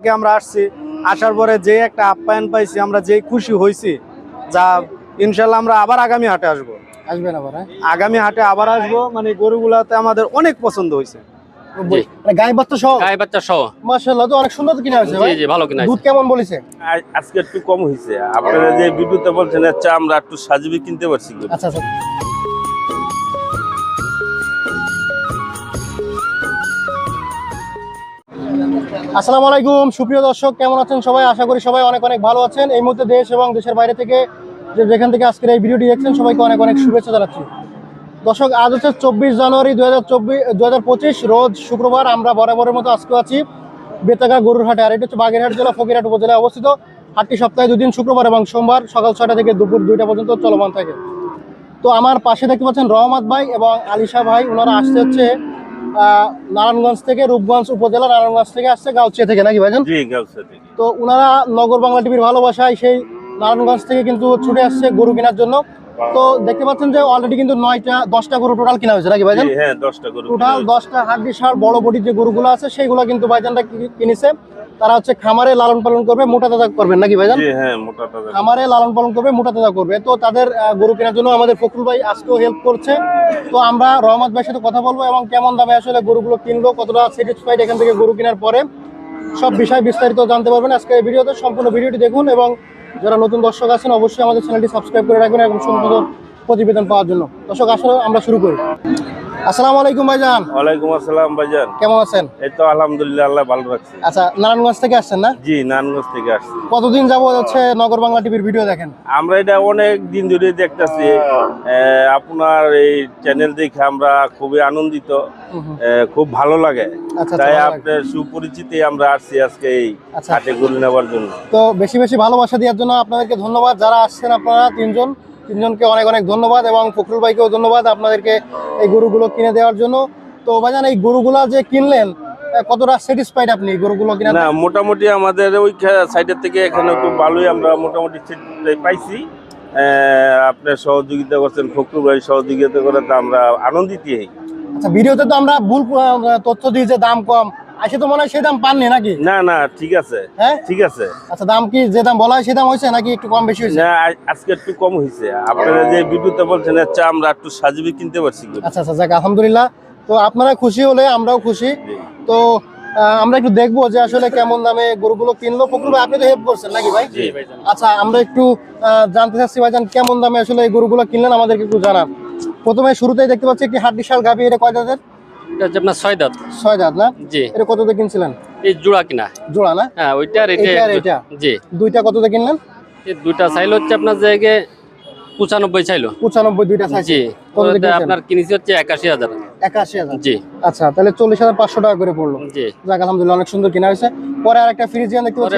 কে আমরা আসছি আসার পরে যে একটা আপ্যায়ন পাইছি আমরা যেই খুশি হয়েছি যা ইনশাল্লাহ আমরা আবার আগামী হাটে আসব। আসবেন আবার হ্যাঁ? আগামী হাটে আবার আসব মানে গরুগুলাতে আমাদের অনেক পছন্দ হয়েছে। মানে গায়ে বাচ্চা সহ? গায়ে বাচ্চা সহ। মাশাআল্লাহ তো অনেক সুন্দর কিনা হয়েছে জি জি ভালো কিনা দুধ কেমন বলেছে? আজকে একটু কম হয়েছে আপনারা যে ভিডিওতে বলছেন আচ্ছা আমরা একটু সাজবি কিনতে পারছি আচ্ছা আচ্ছা। আসসালামু আলাইকুম। সুপ্রিয় দর্শক, কেমন আছেন সবাই? আশা করি সবাই অনেক অনেক ভালো আছেন। এই মুহূর্তে দেশ এবং দেশের বাইরে থেকে যে যেখান থেকে আজকের এই ভিডিওটি দেখছেন, সবাইকে অনেক অনেক শুভেচ্ছা জানাচ্ছি। দর্শক, আজ হচ্ছে চব্বিশ জানুয়ারি দু হাজার রোজ শুক্রবার আমরা বরাবরের মতো আজকে আছি বেতাগা গরুর হাটে। আর এটা হচ্ছে বাগেরহাট জেলা, ফকিরহাট উপজেলায় অবস্থিত। হাটটি সপ্তাহে দুদিন, শুক্রবার এবং সোমবার সকাল ছয়টা থেকে দুপুর দুইটা পর্যন্ত চলমান থাকে। তো আমার পাশে দেখতে পাচ্ছেন রহমত ভাই এবং আলিশা ভাই। ওনারা আসতে হচ্ছে নারায়ণগঞ্জ থেকে রূপগঞ্জ উপজেলা নারায়ণগঞ্জ থেকে আসছে গাউচিয়া থেকে নাকি ভাইজান? তো ওনারা নগর বাংলা টিভির ভালোবাসায় সেই নারায়ণগঞ্জ থেকে কিন্তু ছুটে আসছে গরু কেনার জন্য। তো দেখতে পাচ্ছেন যে অলরেডি কিন্তু নয়টা দশটা গরু টোটাল কিনা হয়েছে নাকি ভাইজান? হ্যাঁ টোটাল দশটা হাড্ডি সার বড় বডির যে গরুগুলো আছে সেইগুলো কিন্তু ভাইজানটা কিনেছে। তারা হচ্ছে খামারে লালন পালন করবে মোটা তাজা করবেন নাকি ভাইজান? হ্যাঁ খামারে লালন পালন করবে মোটা তাজা করবে। তো তাদের গরু কেনার জন্য আমাদের ফখরুল ভাই আজকেও হেল্প করছে। তো আমরা রহমত ভাইয়ের সাথে কথা বলব এবং কেমন দামে আসলে গরুগুলো কিনবো কতটা স্যাটিসফাইড এখান থেকে গরু কেনার পরে। সব বিষয় বিস্তারিত জানতে পারবেন আজকে এই ভিডিওতে। সম্পূর্ণ ভিডিওটি দেখুন এবং যারা নতুন দর্শক আছেন অবশ্যই আমাদের চ্যানেলটি সাবস্ক্রাইব করে রাখবেন এবং সম্পূর্ণ প্রতিবেদন পাওয়ার জন্য। দর্শক আসলে আমরা শুরু করি। আসসালামু আলাইকুম ভাইজান। ওয়ালাইকুম আসসালাম ভাইজান। কেমন আছেন? এই তো আলহামদুলিল্লাহ আল্লাহ ভালো রাখছে। আচ্ছা নারায়ণগঞ্জ থেকে আসছেন না? জি নারায়ণগঞ্জ থেকে আসছি। কতদিন যাব হচ্ছে নগর বাংলা টিভির ভিডিও দেখেন? আমরা এটা অনেক দিন ধরে দেখতেছি। আপনার এই চ্যানেল দেখে আমরা খুবই আনন্দিত। খুব ভালো লাগে। আচ্ছা, তাই আপনার সুপরিচিতে আমরা আসছি আজকে এই আচ্ছা। হাটে গরু নেওয়ার জন্য। তো বেশি বেশি ভালোবাসা দেওয়ার জন্য আপনাদেরকে ধন্যবাদ। যারা আসছেন আপনারা তিনজন তিনজনকে অনেক অনেক ধন্যবাদ এবং ফখরুল ভাইকেও ধন্যবাদ আপনাদেরকে এই গরুগুলো কিনে দেওয়ার জন্য। তো ভাইজান এই গরুগুলা যে কিনলেন কতটা স্যাটিসফাইড আপনি গরুগুলো কিনে না মোটামুটি আমাদের ওই সাইডের থেকে এখানে একটু ভালোই আমরা মোটামুটি পাইছি। আপনার সহযোগিতা করছেন ফখরু ভাই সহযোগিতা করে তো আমরা আনন্দিত আচ্ছা ভিডিওতে তো আমরা ভুল তথ্য দিই যে দাম কম। আসে তো মনে হয় সেই দাম পাননি নাকি? না না ঠিক আছে। হ্যাঁ? ঠিক আছে। আচ্ছা দাম কি যে দাম বলা হয় সেই দাম হয়েছে নাকি একটু কম বেশি হয়েছে? না আজকে একটু কম হয়েছে। আপনারা যে ভিডিওতে বলছেন আচ্ছা আমরা একটু সাজবি কিনতে পারছি আচ্ছা আচ্ছা যাক আলহামদুলিল্লাহ। তো আপনারা খুশি হলে আমরাও খুশি। তো আমরা একটু দেখব যে আসলে কেমন দামে গরুগুলো কিনলো। ফখরুল ভাই আপনি তো হেল্প করছেন নাকি ভাই। আচ্ছা আমরা একটু জানতে চাচ্ছি ভাইজান কেমন দামে আসলে এই গরুগুলো কিনলেন আমাদেরকে একটু জানান। প্রথমে শুরুতেই দেখতে পাচ্ছি একটি হাট বিশাল গাভি এটা কয় দাঁতের এটা হচ্ছে আপনার ছয় দাঁত। ছয় দাঁত না? জি। এটা কততে কিনছিলেন? এই জোড়া কিনা। জোড়া না? হ্যাঁ ওইটা আর এটা জি। দুইটা কততে কিনলেন? এই দুইটা চাইল হচ্ছে আপনার জায়গায় পঁচানব্বই চাইলো। পঁচানব্বই দুইটা জি। কত? আপনার কিনেছি হচ্ছে একাশি হাজার। একাশি হাজার। জি। আচ্ছা তাহলে চল্লিশ হাজার পাঁচশো টাকা করে পড়ল। জি। যাক আলহামদুলিল্লাহ অনেক সুন্দর কিনা হয়েছে। পরে আর একটা ফ্রিজিয়ান দেখতে পাচ্ছি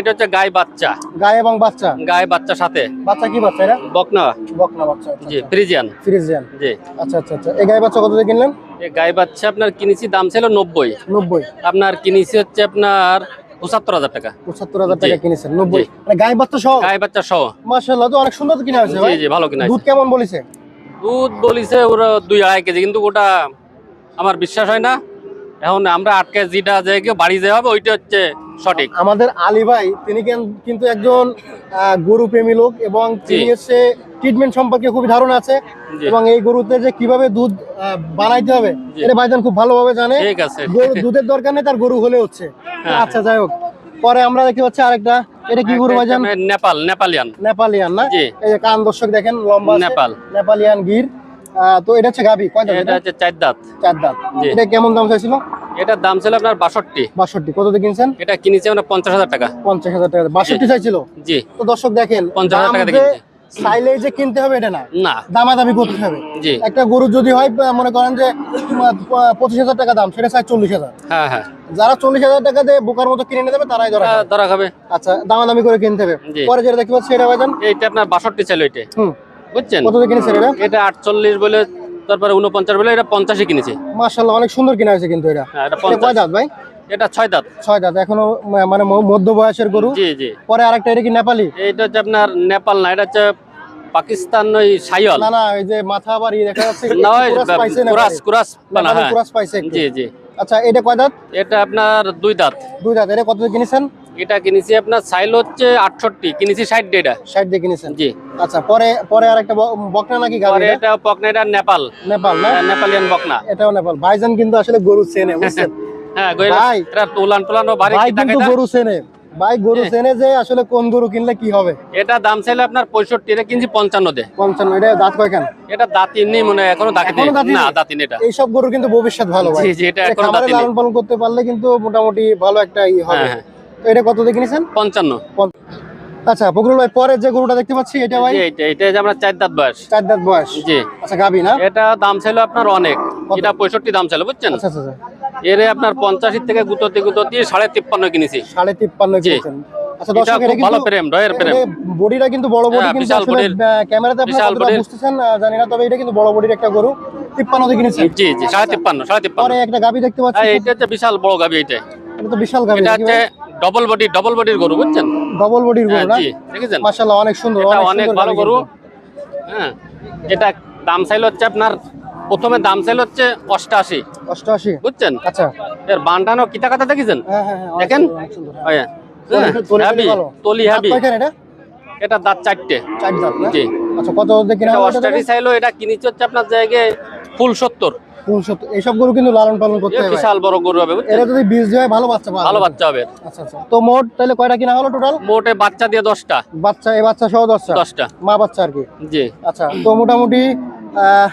এটা হচ্ছে গায়ে বাচ্চা। গায়ে এবং বাচ্চা? গায়ে বাচ্চা সাথে। বাচ্চা কি বাচ্চা এটা? বকনা। বকনা বাচ্চা জি ফ্রিজিয়ান। ফ্রিজিয়ান। জি। আচ্ছা আচ্ছা আচ্ছা। এই গায়ে বাচ্চা কততে কিনলেন? গায়ে বাচ্চা আপনার কিনেছি দাম ছিল নব্বই। নব্বই। আপনার কিনেছি হচ্ছে আপনার পঁচাত্তর হাজার টাকা। পঁচাত্তর হাজার টাকা কিনেছেন নব্বই। মানে গায়ে বাচ্চা সহ? গায়ে বাচ্চা সহ। মাশাআল্লাহ তো অনেক সুন্দর কিনা হয়েছে জি জি ভালো কিনা দুধ কেমন বলেছে? দুধ বলিছে ওরা দুই আড়াই কেজি কিন্তু ওটা আমার বিশ্বাস হয় না। এখন আমরা আট কেজিটা যে বাড়ি যাওয়া হবে ওইটা হচ্ছে সঠিক। আমাদের আলী ভাই তিনি কিন্তু একজন গরু প্রেমী লোক এবং তিনি হচ্ছে ট্রিটমেন্ট সম্পর্কে খুবই ধারণা আছে। এবং এই গরুতে যে কীভাবে দুধ বানাইতে হবে এটা ভাইজান খুব ভালোভাবে জানে। গরু দুধের দরকার নেই তার গরু হলে হচ্ছে। হ্যাঁ। আচ্ছা যাই হোক। পরে আমরা দেখতে পাচ্ছি আরেকটা। এটা কি গরু ভাইজান? নেপাল নেপালিয়ান। নেপালিয়ান না? এই যে কান দর্শক দেখেন লম্বা নেপাল। নেপালিয়ান গির। তো এটা হচ্ছে গাবি কয় দাঁত এটা? হচ্ছে চার দাঁত। চার দাঁত। এটা কেমন দাম চাইছিল? এটার দাম ছিল আপনার বাষট্টি। বাষট্টি। কত দিয়ে কিনছেন? এটা কিনেছি আমরা পঞ্চাশ হাজার টাকা। পঞ্চাশ হাজার টাকা। বাষট্টি চাইছিল? জি। তো দর্শক দেখেন পঞ্চাশ হাজার দাম টাকা। চাইলেই যে কিনতে হবে এটা না। না। দামাদামি করতে হবে। একটা গরু যদি হয় মনে করেন যে পঁচিশ হাজার টাকা দাম সেটা চাই চল্লিশ হাজার। হ্যাঁ হ্যাঁ। যারা চল্লিশ হাজার টাকা দিয়ে বোকার মতো কিনে নিয়ে দেবে তারাই ধরা ধরা খাবে। আচ্ছা দামাদামি করে কিনতে হবে। পরে যেটা দেখতে পাচ্ছি এটা ভাইজান এইটা আপনার বাষট্টি ছিল এটা বুঝছেন? কত কিনেছেন এটা? এটা আটচল্লিশ বলে তারপরে উনপঞ্চাশ বলে এটা পঞ্চাশে কিনেছি। মার্শাল্লাহ অনেক সুন্দর কিনা হয়েছে কিন্তু এটা। হ্যাঁ এটা এটা কয় দাঁত ভাই? এটা ছয় দাঁত। ছয় দাঁত এখনও মানে মধ্য বয়সের গরু? জি জি। পরে আরেকটা এটা কি নেপালি? এইটা হচ্ছে আপনার নেপাল না এটা হচ্ছে পাকিস্তান ওই সাইওয়াল। না না এই যে মাথা আবার ইয়ে দেখা যাচ্ছে কুরাস কুরাস বানা হ্যাঁ। কুরাস পাইছে জি জি। আচ্ছা এটা কয় দাঁত? এটা আপনার দুই দাঁত। দুই দাঁত এটা কত দিয়ে কিনেছেন? এটা কিনেছি আপনার সাইল হচ্ছে আটষট্টি কিনেছি ষাট এটা। ষাট দিয়ে কিনেছেন। জি। আচ্ছা পরে পরে আর একটা বকনা নাকি পরে এটা? পকনা এটা নেপাল। নেপাল না? নেপালিয়ান বকনা। এটাও নেপাল। ভাইজান কিন্তু আসলে গরু চেনে বুঝছেন? হ্যাঁ এটা তোলান টোলানো বাড়ি ভাই কিন্তু গরু চেনে। ভাই গরু হ্যাঁ। চেনে যে আসলে কোন গরু কিনলে কি হবে? এটা দাম চাইলে আপনার পঁয়ষট্টি এটা কিনছি পঞ্চান্ন দে। পঞ্চান্ন এটা দাঁত কয়খান? এটা দাঁতি নেই মনে হয় এখনও দাঁতি না দাঁতি এটা। এইসব গরু কিন্তু ভবিষ্যৎ ভালো জি জি এটা এটা এখনও দাঁতি লালন পালন করতে পারলে কিন্তু মোটামুটি ভালো একটা ই হবে। হ্যাঁ তো এটা কত দিয়ে কিনেছেন? পঞ্চান্ন। আচ্ছা ফকরুল ভাই পরে যে গরুটা দেখতে পাচ্ছি এটা ভাই? এটা এটা যে আমরা চার দাঁত বয়স। চার দাঁত বয়স। জি। আচ্ছা গাবি না? এটা দাম ছিল আপনার অনেক। এটা পঁয়ষট্টি দাম ছিল বুঝছেন? আচ্ছা আচ্ছা আচ্ছা। এর আপনার পঞ্চাশের থেকে গুতোতে গুতোতে সাড়ে তিপ্পান্ন কিনেছি। সাড়ে তিপ্পান্ন কিনেছেন। আচ্ছা দর্শক ভালো প্রেম রয়ের প্রেম বডিটা কিন্তু বড় বডি হ্যাঁ, কিন্তু আসলে ক্যামেরাতে আপনারা বিশাল কতটা বডির। বুঝতেছেন জানি না তবে এটা কিন্তু বড় বডির একটা গরু। তিপ্পান্ন দিয়ে কিনেছেন। জি জি সাড়ে তিপ্পান্ন সাড়ে তিপ্পান্ন। পরে একটা গাবি দেখতে পাচ্ছি। হ্যাঁ এটা হচ্ছে বিশাল বড় গাবি এটা এটা তো বিশাল গাবি এটা হচ্ছে ডবল বডি ডবল বডির গরু বুঝছেন? ডবল বডির হ্যাঁ গরু না? জি দেখেছেন? মাশাআল্লাহ অনেক সুন্দর অনেক অনেক ভালো গরু। হ্যাঁ এটা দাম চাইল হচ্ছে আপনার প্রথমে দাম চাইল হচ্ছে অষ্টাশি। অষ্টআশি বুঝছেন? আচ্ছা। এর বান্ডানো কিতা কাটা দেখেছেন? হ্যাঁ হ্যাঁ হ্যাঁ দেখেন? তলি- কয়খান এটা? এটা দাঁত চারটে। জি। আচ্ছা কত কিনা এটা এটা অষ্টাশি চাইলো এটা কিনেছি হচ্ছে আপনার জায়গায় ফুল সত্তর। এইসব গরু কিন্তু লালন পালন করতে ভাই। বিশাল বড় গরু হবে এরা যদি বীজ দেয় ভালো বাচ্চা ভালো বাচ্চা হবে। আচ্ছা আচ্ছা। তো মোট তাহলে কয়টা কিনা হলো টোটাল মোটে বাচ্চা দিয়ে দশটা। বাচ্চা এই বাচ্চা সহ দশটা? দশটা। মা বাচ্চা আর কি? জি। আচ্ছা তো মোটামুটি আহ,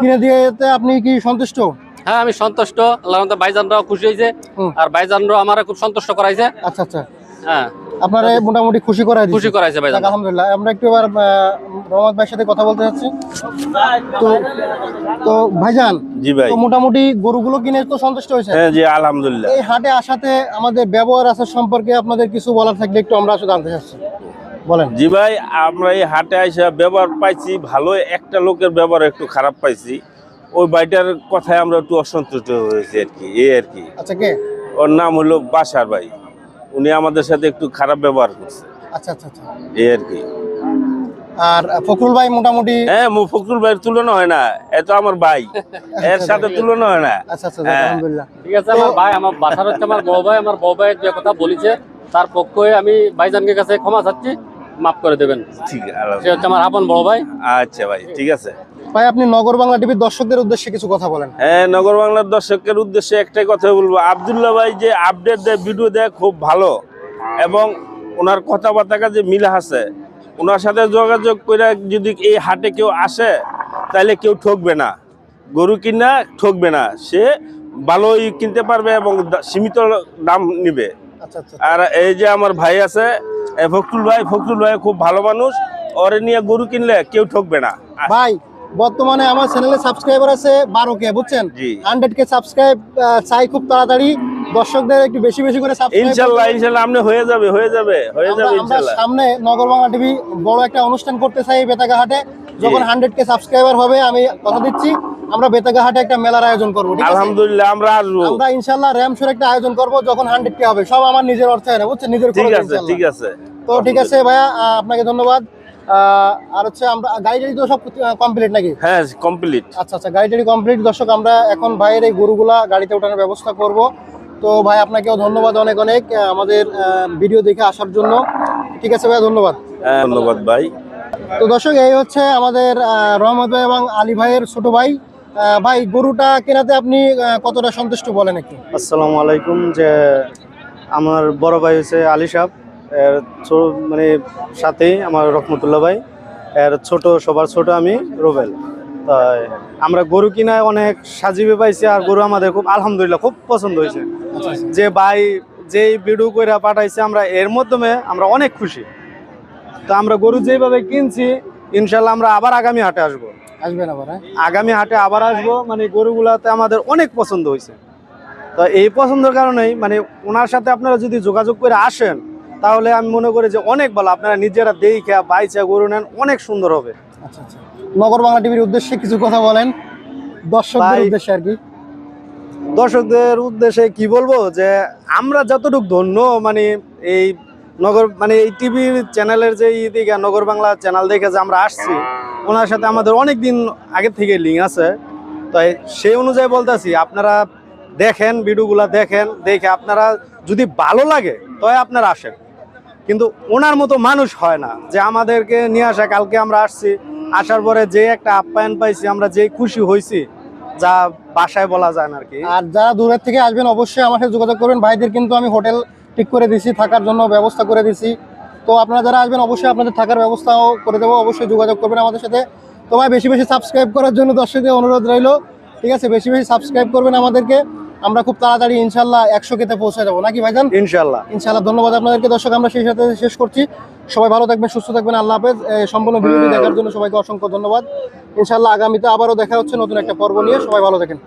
কিনে দিয়ে আপনি কি সন্তুষ্ট? হ্যাঁ আমি সন্তুষ্ট। আল্লাহ ভাইজানরাও খুশি হয়েছে। আর ভাইজানরাও আমার খুব সন্তুষ্ট করাইছে। আচ্ছা আচ্ছা। হ্যাঁ। আপনারা মোটামুটি খুশি করাই খুশি করাইছে ভাইজান। যাক, আলহামদুলিল্লাহ। আমরা একটু এবার রহমত ভাইয়ের সাথে কথা বলতে যাচ্ছি। তো তো ভাইজান জি ভাই। তো মোটামুটি গরুগুলো কিনে তো সন্তুষ্ট হয়েছে? হ্যাঁ জি আলহামদুলিল্লাহ। এই হাটে আসাতে আমাদের ব্যবহার আচার সম্পর্কে আপনাদের কিছু বলার থাকলে একটু আমরা আসলে জানতে চাচ্ছি। বলেন। জি ভাই আমরা এই হাটে আইসা ব্যবহার পাইছি ভালো একটা লোকের ব্যবহার একটু খারাপ পাইছি। ওই বাইটার কথায় আমরা একটু অসন্তুষ্ট হয়েছি আর কি এই আর কি। আচ্ছা কে? ওর নাম হলো বাসার ভাই। উনি আমাদের সাথে একটু খারাপ ব্যবহার করছে। আচ্ছা আচ্ছা আচ্ছা। এই আর কি। আর ফখরুল ভাই মোটামুটি হ্যাঁ মু- ফখরুল ভাইয়ের তুলনা হয় না এ তো আমার ভাই। এর সাথে তুলনা হয় না। আচ্ছা আচ্ছা হ্যাঁ। আলহামদুলিল্লাহ। ঠিক আছে আমার ভাই আমার বাসার হচ্ছে আমার বড় ভাই আমার বড় ভাই যে কথা বলেছে তার পক্ষে আমি ভাইজানকে কাছে ক্ষমা চাচ্ছি। মাফ করে দেবেন। ঠিক সে আছে হচ্ছে আমার আপন বড় ভাই। আচ্ছা ভাই ঠিক আছে। ভাই আপনি নগর বাংলা টিভির দর্শকদের উদ্দেশ্যে কিছু কথা বলেন। হ্যাঁ নগর বাংলার দর্শকের উদ্দেশ্যে একটাই কথা বলব। আবদুল্লাহ ভাই যে আপডেট দেয় ভিডিও দেয় খুব ভালো। এবং ওনার কথাবার্তা যে মিল আছে। ওনার সাথে যোগাযোগ করে যদি এই হাটে কেউ আসে তাহলে কেউ ঠকবে না। গরু কিনা ঠকবে না। সে ভালোই কিনতে পারবে এবং সীমিত দাম নিবে। আচ্ছা আচ্ছা। আর এই যে আমার ভাই আছে ফখরুল ভাই ফখরুল ভাই খুব ভালো মানুষ। ওরে নিয়ে গরু কিনলে কেউ ঠকবে না। ভাই বর্তমানে আমার চ্যানেলে সাবস্ক্রাইবার আছে বারো কে বুঝছেন? হান্ড্রেড কে সাবস্ক্রাইব চাই খুব তাড়াতাড়ি। দর্শকদের একটু বেশি বেশি করে ইনশাল্লাহ ইনশাল্লাহ আপনি হয়ে যাবে হয়ে যাবে হয়ে যাবে ইনশাল্লাহ। সামনে নগর বাংলা টিভি বড় একটা অনুষ্ঠান করতে চাই বেতাগা হাটে। যখন হান্ড্রেড কে সাবস্ক্রাইবার হবে আমি কথা দিচ্ছি। আমরা বেতাগা হাটে একটা মেলার আয়োজন করব আলহামদুলিল্লাহ আমরা আসব। আমরা ইনশাল্লাহ র্যামসুর একটা আয়োজন করব যখন হান্ড্রেড কে হবে। সব আমার নিজের অর্থায়নে বুঝছেন? নিজের ঠিক আছে ঠিক আছে। তো ঠিক আছে ভাইয়া আপনাকে ধন্যবাদ। আর হচ্ছে আমরা গাড়ি টাড়ি তো সব কমপ্লিট নাকি? হ্যাঁ কমপ্লিট আচ্ছা আচ্ছা গাড়ি টাড়ি কমপ্লিট দর্শক আমরা এখন ভাইয়ের এই গরুগুলা গাড়িতে ওঠানোর ব্যবস্থা করব। তো ভাই আপনাকেও ধন্যবাদ অনেক অনেক আমাদের ভিডিও দেখে আসার জন্য। ঠিক আছে ভাইয়া ধন্যবাদ। ধন্যবাদ ভাই। তো দর্শক এই হচ্ছে আমাদের রহমত ভাই এবং আলী ভাইয়ের ছোট ভাই। ভাই গরুটা কেনাতে আপনি কতটা সন্তুষ্ট বলেন একটু? আসসালামু আলাইকুম যে আমার বড় ভাই হচ্ছে আলী সাহ এর মানে সাথেই আমার রহমতুল্লাহ ভাই। এর ছোট সবার ছোট আমি রুবেল। তাই আমরা গরু কিনায় অনেক সাজিবে পাইছি আর গরু আমাদের খুব আলহামদুলিল্লাহ খুব পছন্দ হয়েছে। যে ভাই যেই ভিডিও করে পাঠাইছে আমরা এর মাধ্যমে আমরা অনেক খুশি। তো আমরা গরু যেভাবে কিনছি ইনশাল্লাহ আমরা আবার আগামী হাটে আসব। আসবেন আবার হ্যাঁ? আগামী হাটে আবার আসব মানে গরুগুলাতে আমাদের অনেক পছন্দ হয়েছে। তো এই পছন্দের কারণেই মানে ওনার সাথে আপনারা যদি যোগাযোগ করে আসেন তাহলে আমি মনে করি যে অনেক ভালো। আপনারা নিজেরা দেখে বাইচা গরু নেন অনেক সুন্দর হবে। আচ্ছা আচ্ছা। নগর বাংলা টিভির উদ্দেশ্যে কিছু কথা বলেন দর্শকদের উদ্দেশ্যে আর কি। দর্শকদের উদ্দেশ্যে কি বলব যে আমরা যতটুকু ধন্য মানে এই নগর মানে এই টিভি চ্যানেলের যে দিকে নগর বাংলা চ্যানেল দেখে যে আমরা আসছি ওনার সাথে আমাদের অনেক দিন আগে থেকে লিঙ্ক আছে। তাই সেই অনুযায়ী বলতেছি, আপনারা দেখেন, ভিডিওগুলা দেখেন, দেখে আপনারা যদি ভালো লাগে, তবে আপনারা আসেন। কিন্তু ওনার মতো মানুষ হয় না, যে আমাদেরকে নিয়ে আসা, কালকে আমরা আসছি, আসার পরে যে একটা আপ্যায়ন পাইছি, আমরা যে খুশি হয়েছি যা বাসায় বলা যায় না আর কি। আর যারা দূরের থেকে আসবেন, অবশ্যই আমার সাথে যোগাযোগ করবেন। ভাইদের কিন্তু আমি হোটেল ঠিক করে দিছি, থাকার জন্য ব্যবস্থা করে দিছি। তো আপনারা যারা আসবেন অবশ্যই আপনাদের থাকার ব্যবস্থাও করে দেবো। অবশ্যই যোগাযোগ করবেন আমাদের সাথে। তো ভাই বেশি বেশি সাবস্ক্রাইব করার জন্য দর্শকদের অনুরোধ রইল। ঠিক আছে? বেশি বেশি সাবস্ক্রাইব করবেন আমাদেরকে। আমরা খুব তাড়াতাড়ি ইনশাল্লাহ একশো কেতে পৌঁছে যাব। নাকি ভাইজান? ইনশাল্লাহ। ইনশাল্লাহ। ধন্যবাদ আপনাদেরকে। দর্শক আমরা সেই সাথে শেষ করছি। সবাই ভালো থাকবেন সুস্থ থাকবেন। আল্লাহ হাফেজ। সম্পূর্ণ ভিডিওটি দেখার জন্য সবাইকে অসংখ্য ধন্যবাদ। ইনশাল্লাহ আগামীতে আবারও দেখা হচ্ছে নতুন একটা পর্ব নিয়ে। সবাই ভালো থাকেন।